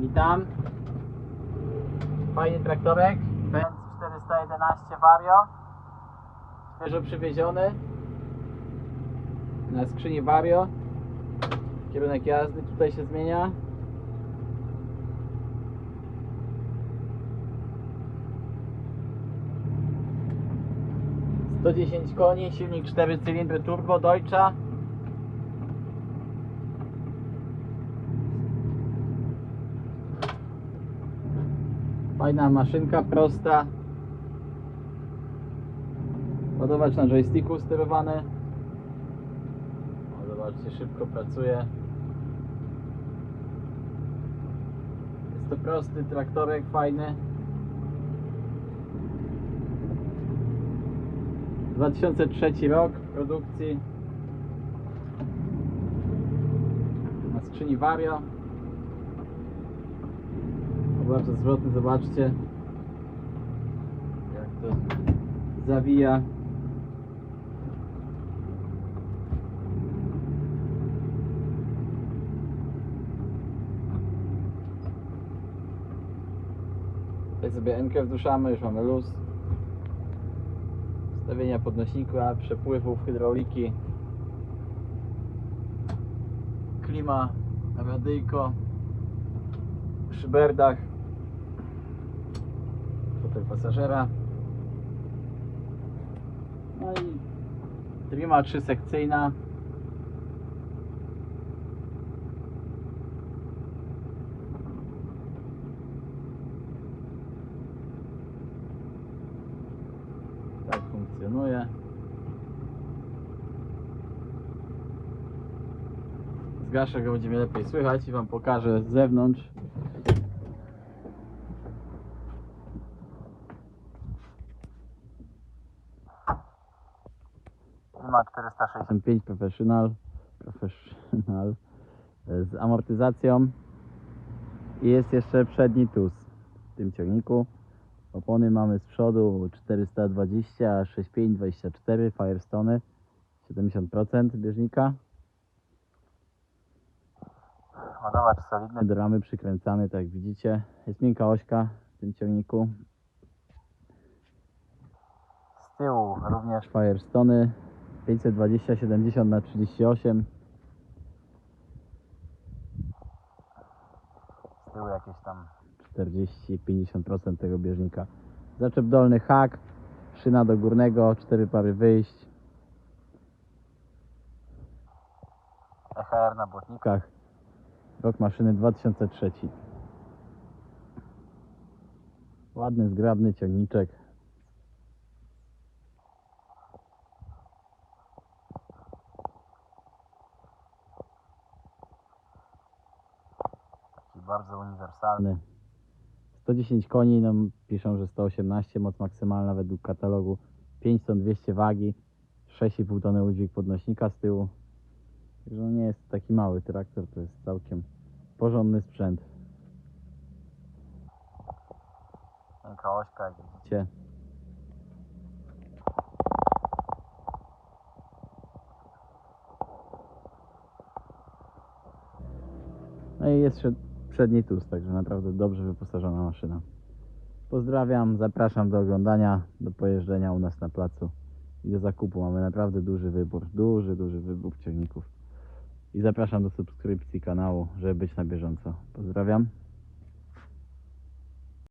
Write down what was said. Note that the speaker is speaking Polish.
Witam. Fajny traktorek. Benz 411 Vario. Świeżo przywieziony. Na skrzyni Vario. Kierunek jazdy tutaj się zmienia. Sto dziesięć koni, silnik 4 cylindry turbo Deutscha. Fajna maszynka, prosta. Ładowacz na joysticku sterowany. O, zobaczcie, szybko pracuje. Jest to prosty traktorek, fajny. 2003 rok produkcji. Na skrzyni. Bardzo zwrotny, zobaczcie jak to zawija. Tutaj sobie enkę wduszamy, już mamy luz. Ustawienia podnośnika, przepływów, hydrauliki. Klima, radyjko, szyberdach, fotel pasażera. No i trima trzysekcyjna. Tak funkcjonuje. Zgaszę go, będzie mnie lepiej słychać i Wam pokażę z zewnątrz. Ma 465 Professional, Professional e, z amortyzacją i jest jeszcze przedni TUS w tym ciągniku. Opony mamy z przodu 420, 65, 24 Firestone 70% bieżnika. Ładowacz solidny, do ramy przykręcany, tak jak widzicie. Jest miękka ośka w tym ciągniku. Z tyłu również Firestone 520 70 na 38 Z tyłu jakieś tam 40-50% tego bieżnika. Zaczep dolny hak, szyna do górnego, cztery pary wyjść. EHR na błotnikach. Rok maszyny 2003. Ładny, zgrabny ciągniczek. Taki bardzo uniwersalny. 110 koni, no piszą, że 118, moc maksymalna według katalogu. 5 ton 200 wagi, 6,5 tony udźwig podnośnika z tyłu. Także no nie jest taki mały traktor, to jest całkiem porządny sprzęt. Miękka ośka, jak widzicie. No i jest jeszcze przedni TUS, także naprawdę dobrze wyposażona maszyna. Pozdrawiam, zapraszam do oglądania, do pojeżdżenia u nas na placu i do zakupu. Mamy naprawdę duży wybór, duży, duży wybór ciągników. I zapraszam do subskrypcji kanału, żeby być na bieżąco. Pozdrawiam.